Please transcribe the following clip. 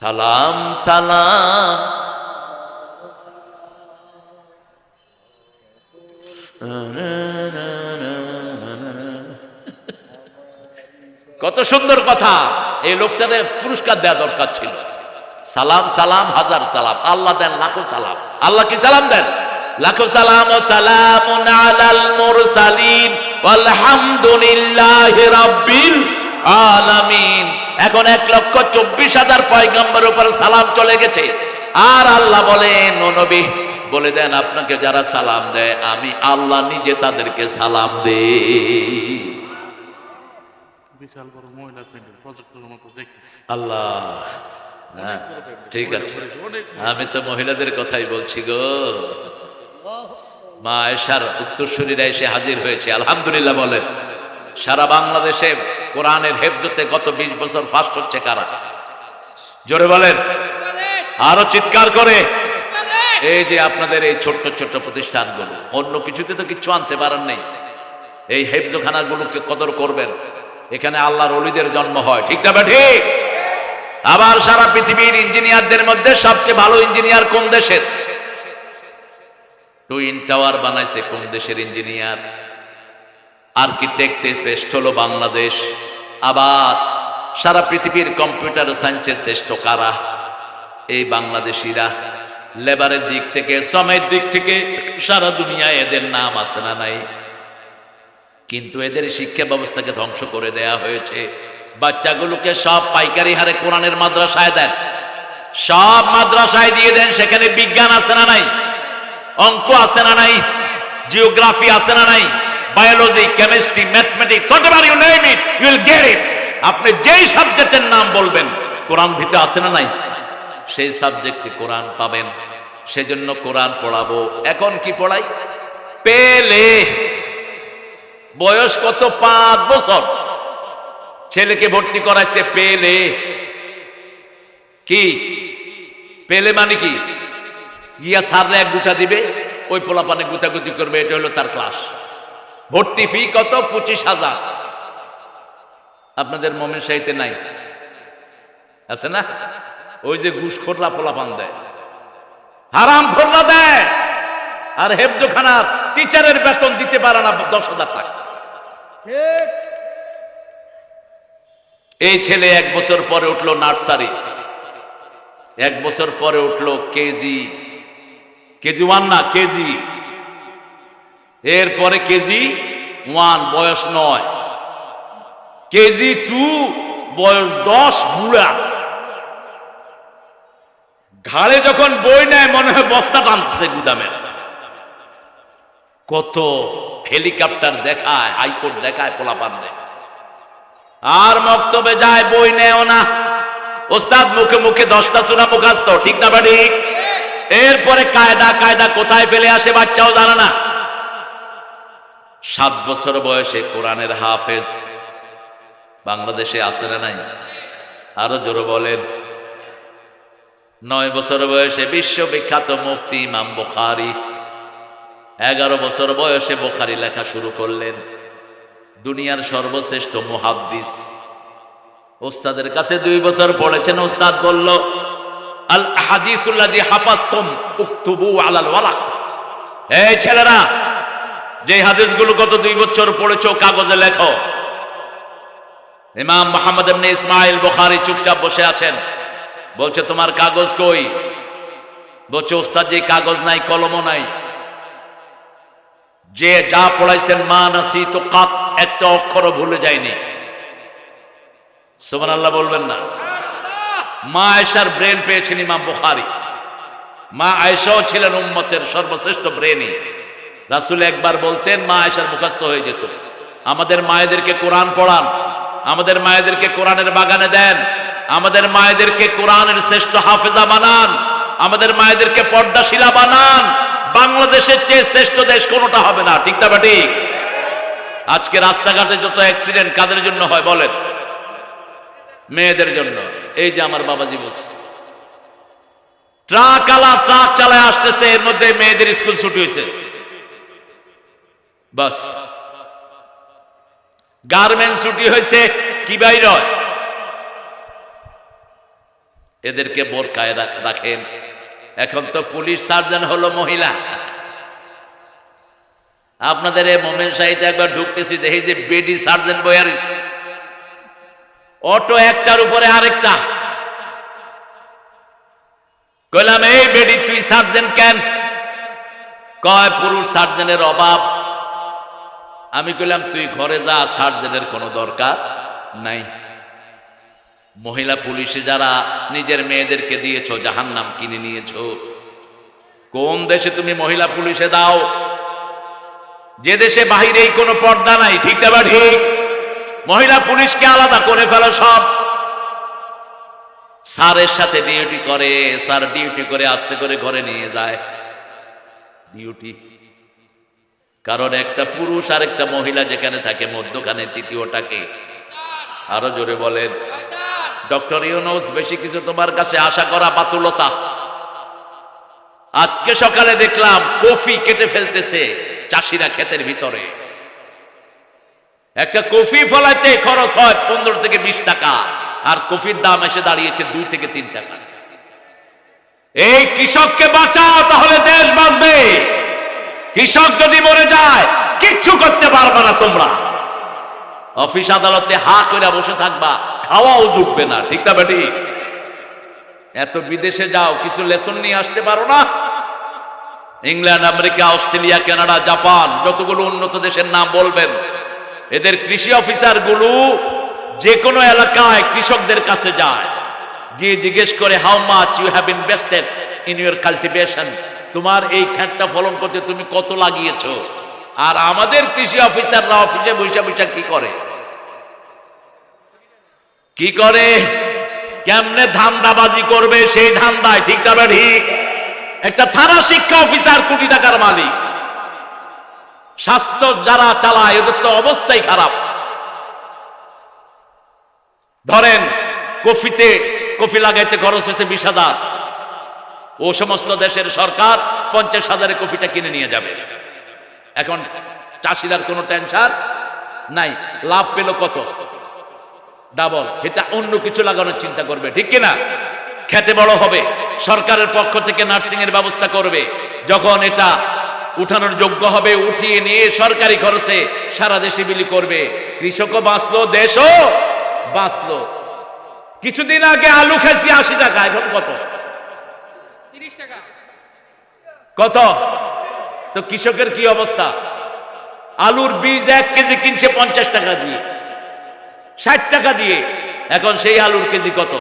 সালাম সালাম। কত সুন্দর কথা। এই লোকটাদের পুরস্কার দেওয়া দরকার ছিল। সালাম সালাম, হাজার সালাম। আল্লাহ দেন লাখো সালাম। আল্লাহ কি সালাম দেন? লাখো সালাম ও সালাম আলাল মুরসালিন। আলহামদুলিল্লাহি রাব্বিল আলামিন। এখন এক লক্ষ চব্বিশ হাজার পয়গম্বর উপর সালাম চলে গেছে। আর আল্লাহ বলেন নবী বলে দেন আপনাকে যারা সালাম দেয় আমি আল্লাহ নিজে তাদেরকে সালাম দেই। বিশাল বড় মহিলা প্যান্ডেল প্রজেক্টের মতো দেখতেছি। আল্লাহ হ্যাঁ ঠিক আছে। আমি তো মহিলাদের কথাই বলছি গো। মা এসার উত্তরসূরিরা এসে হাজির হয়েছে। আলহামদুলিল্লাহ বলেন। সারা বাংলাদেশে কোরআনের হেফজতে গত বিশ বছর ফার্স্ট হচ্ছে কারা? জোরে বলেন। আরও চিৎকার করে। এই যে আপনাদের এই ছোট্ট ছোট্ট প্রতিষ্ঠানগুলো, অন্য কিছুতে তো কিছু আনতে পারেন নেই। এই হেফজখানাগুলোকে কদর করবেন। এখানে আল্লাহর অলিদের জন্ম হয়। ঠিক না ঠিক আবার সারা পৃথিবীর ইঞ্জিনিয়ারদের মধ্যে সবচেয়ে ভালো ইঞ্জিনিয়ার কোন দেশের? টুইন টাওয়ার বানাইছে কোন দেশের ইঞ্জিনিয়ার? আর্কিটেক্টের শ্রেষ্ঠ হলো বাংলাদেশ? আবার সারা পৃথিবীর কম্পিউটার সায়েন্সের শ্রেষ্ঠ কারা? এই বাংলাদেশিরা লেবারের দিক থেকে, শ্রমের দিক থেকে সারা দুনিয়ায় এদের নাম আছে না নাই? কিন্তু এদের শিক্ষা ব্যবস্থাকে ধ্বংস করে দেয়া হয়েছে। বাচ্চাগুলোকে সব পাইকারি হারে কোরআনের মাদ্রাসায় দেন। সব মাদ্রাসায় দিয়ে দেন, সেখানে বিজ্ঞান আছে না নাই? অঙ্ক আছে না নাই? জিওগ্রাফি আছে না নাই? Biology chemistry mathematics whatever you name it you will get it আপনি যেই সাবজেক্টের নাম বলবেন, কোরআন ভিতরে আছে না নাই? সেই সাবজেক্টে কোরআন পাবেন। সেজন্য কোরআন পড়াবো। এখন কি পড়াই? পেলে। বয়স কত? পাঁচ বছর। ছেলেকে ভর্তি করাইছে পেলে। কি? পেলে মানে কি? গিয়া সারলে এক গুটা দিবে, ওই পোলাপানে গুতাগুতি করবে, এটা হলো তার ক্লাস ভর্তি ফি কত? পঁচিশ হাজার। আপনাদের মমের সাহিত্যে নাই। আছে না? ওই যে ঘুষ খোরলা পোলাপান দেয়। হারাম খোরলা দেয়। আর হেফজোখানার টিচারের বেতন দিতে পারে না দশ হাজার টাকা। এই ছেলে এক বছর পরে উঠল নার্সারি। এক বছর পরে উঠল কেজি। কেজি ওয়ান না, কেজি এরপরে কেজি ওয়ান, বয়স নয়। কেজি টু, বয়স দশ, বুড়া। ঘাড়ে যখন বই নেয়, মনে হয় বস্তা টানছে গুদামের। কত হেলিকপ্টার দেখায়, হাইকোর্ট দেখায়, পোলাপান দেয়। আর মক্তবে যায়, বই নেও না। ওস্তাদ, মুখে মুখে দশটা সুরা মুখাস্ত ঠিক না বা ঠিক? এরপরে কায়দা কায়দা কোথায় ফেলে আসে, বাচ্চাও জানে না। সাত বছর বয়সে কোরআনের হাফেজ। বাংলাদেশে আছে না নাই? আরও জোরে বলেন। নয় বছর বয়সে বিশ্ববিখ্যাত মুফতি ইমাম বোখারি। এগারো বছর বয়সে বোখারি লেখা শুরু করলেন। দুনিয়ার সর্বশ্রেষ্ঠ মুহাদ্দিস। ওস্তাদের কাছে দুই বছর পড়েছেন ওস্তাদ বলল আল হাদিসুল্লাজি হাফাজতুম উক্তুবু আলাল ওয়ারাক। এই ছেলেরা যে হাদিসগুলো গত দুই বছর পড়েছো, কাগজে লেখো। ইমাম মোহাম্মদ ইবনে ইসমাইল বুখারী চুপচাপ বসে আছেন। বলছে, তোমার কাগজ কই? বলছে, ওস্তাদ যে কাগজ নাই, কলমও নাই। যে যা পড়াইছেন, মা নাসি তো কাত, একটা অক্ষরও ভুলে যায়নি। সুমান আল্লাহ বলবেন না। মা আয়েশার ব্রেন পেয়েছেন ইমাম বুখারি। মা আয়েশাও ছিলেন উম্মতের সর্বশ্রেষ্ঠ ব্রেনই। রাসুল একবার বলতেন, মা আয়েশার মুখস্থ হয়ে যেত। আমাদের মায়েদেরকে কোরআন পড়ান, আমাদের মায়েদেরকে কোরআনের বাগানে দেন, আমাদের মায়েদেরকে কোরআনের শ্রেষ্ঠ হাফেজা বানান, আমাদের মায়েদেরকে পর্দাশিলা বানান। বাংলাদেশের চেয়ে শ্রেষ্ঠ দেশ কোনোটা হবে না, ঠিক না ঠিক? আজকে রাস্তাঘাটে যত অ্যাক্সিডেন্ট কাদের জন্য হয় বলেন? মেয়েদের জন্য। এই যে আমার বাবাজি বলছে, ট্রাক আলা ট্রাক চালায় আসতেছে, এর মধ্যে মেয়েদের স্কুল ছুটি হয়েছে। বাস। গার্মেন্ট ছুটি হয়েছে, কি বাইর? এদেরকে বোরকায় রাখেন। এখন তো পুলিশ সার্জন হলো মহিলা। আপনাদের এই মোমেন সাহিতে একবার ঢুকতেছি, দেখি যে বেডি সার্জন বয়ারিস অটো একটার উপরে আরেকটা। কইলাম, এই বেডি, তুই সার্জন কেন? কয়, পুরুষ সার্জনের অভাব। আমি কইলাম, তুই ঘরে যা, সার্জনের কোনো দরকার নাই। মহিলা পুলিশে যারা নিজের মেয়েদেরকে দিয়েছ জাহান নাম কিনে নিয়েছো, কোন দেশে তুমি মহিলা পুলিশে দাও? যে দেশে বাহিরেই কোনো পর্দা নাই, ঠিক না ঠিক? মহিলা পুলিশকে আলাদা করে ফেলো সব। স্যারের সাথে ডিউটি করে, স্যার ডিউটি করে আস্তে করে ঘরে নিয়ে যায়। ডিউটি কারণ একটা পুরুষ আর একটা মহিলা যেখানে থাকে, মধ্যখানে তৃতীয়টাকে আরও জোরে বলেন। ডক্টর ইউনুস, বেশি কিছু তোমার কাছে আশা করা বাতুলতা। আজকে সকালে দেখলাম কফি কেটে ফেলতেছে চাষিরা ক্ষেতের ভিতরে। একটা কফি ফলাইতে খরচ হয় পনেরো থেকে বিশ টাকা, আর কফির দাম এসে দাঁড়িয়েছে দুই থেকে তিন টাকা। এই কৃষককে বাঁচাও, তাহলে দেশ বাঁচবে। কৃষক যদি মরে যায়, কিচ্ছু করতে পারবে না তোমরা। অফিস আদালতে হা করে বসে থাকবা, খাওয়াও জুটবে না, ঠিক না বেটি? এত বিদেশে যাও, কিছু লেসন নিয়ে আসতে পারো না? England, America, Australia, Canada, Japan, যতগুলো উন্নত দেশের নাম বলবেন, এদের কৃষি অফিসারগুলো যে কোনো এলাকায় কৃষকদের কাছে যায়। গিয়ে জিজ্ঞেস করে how much you have invested in your cultivation তোমার এই খ্যাতটা ফলন করতে তুমি কত লাগিয়েছো? আর আমাদের কৃষি অফিসাররা অফিসে বৈশা বৈশা কি করে? কি করে? কেমনে ধান্দাবাজি করবে সেই ধান্দায়, ঠিক না ঠিক একটা থানা শিক্ষা অফিসার কোটি টাকার মালিক। স্বাস্থ্য যারা চালায়, এদের তো অবস্থাই খারাপ। ধরেন, কফিতে কফি লাগাইতে খরচ হয়েছে বিশ হাজার। ও সমস্ত দেশের সরকার পঞ্চাশ হাজারে কফিটা কিনে নিয়ে যাবে। এখন চাষিরার কোনো টেনশন নাই। লাভ পেল কত? ডাবল। এটা অন্য কিছু লাগানোর চিন্তা করবে, ঠিক কিনা? খেতে বড় হবে। সরকারের পক্ষ থেকে নার্সিং এর ব্যবস্থা করবে। যখন এটা উঠানোর যোগ্য হবে, উঠিয়ে নিয়ে সরকারি খরচে সারা দেশে বিলি করবে। কৃষকও বাঁচলো, দেশও বাঁচলো। কিছুদিন আগে আলু খাইছি আশি টাকা, এখন কত? কত? তো কৃষকের কি অবস্থা? আলুর বীজ এক কেজি কিনছে পঞ্চাশ টাকা দিয়ে, ষাট টাকা দিয়ে। এখন সেই আলুর কেজি কত?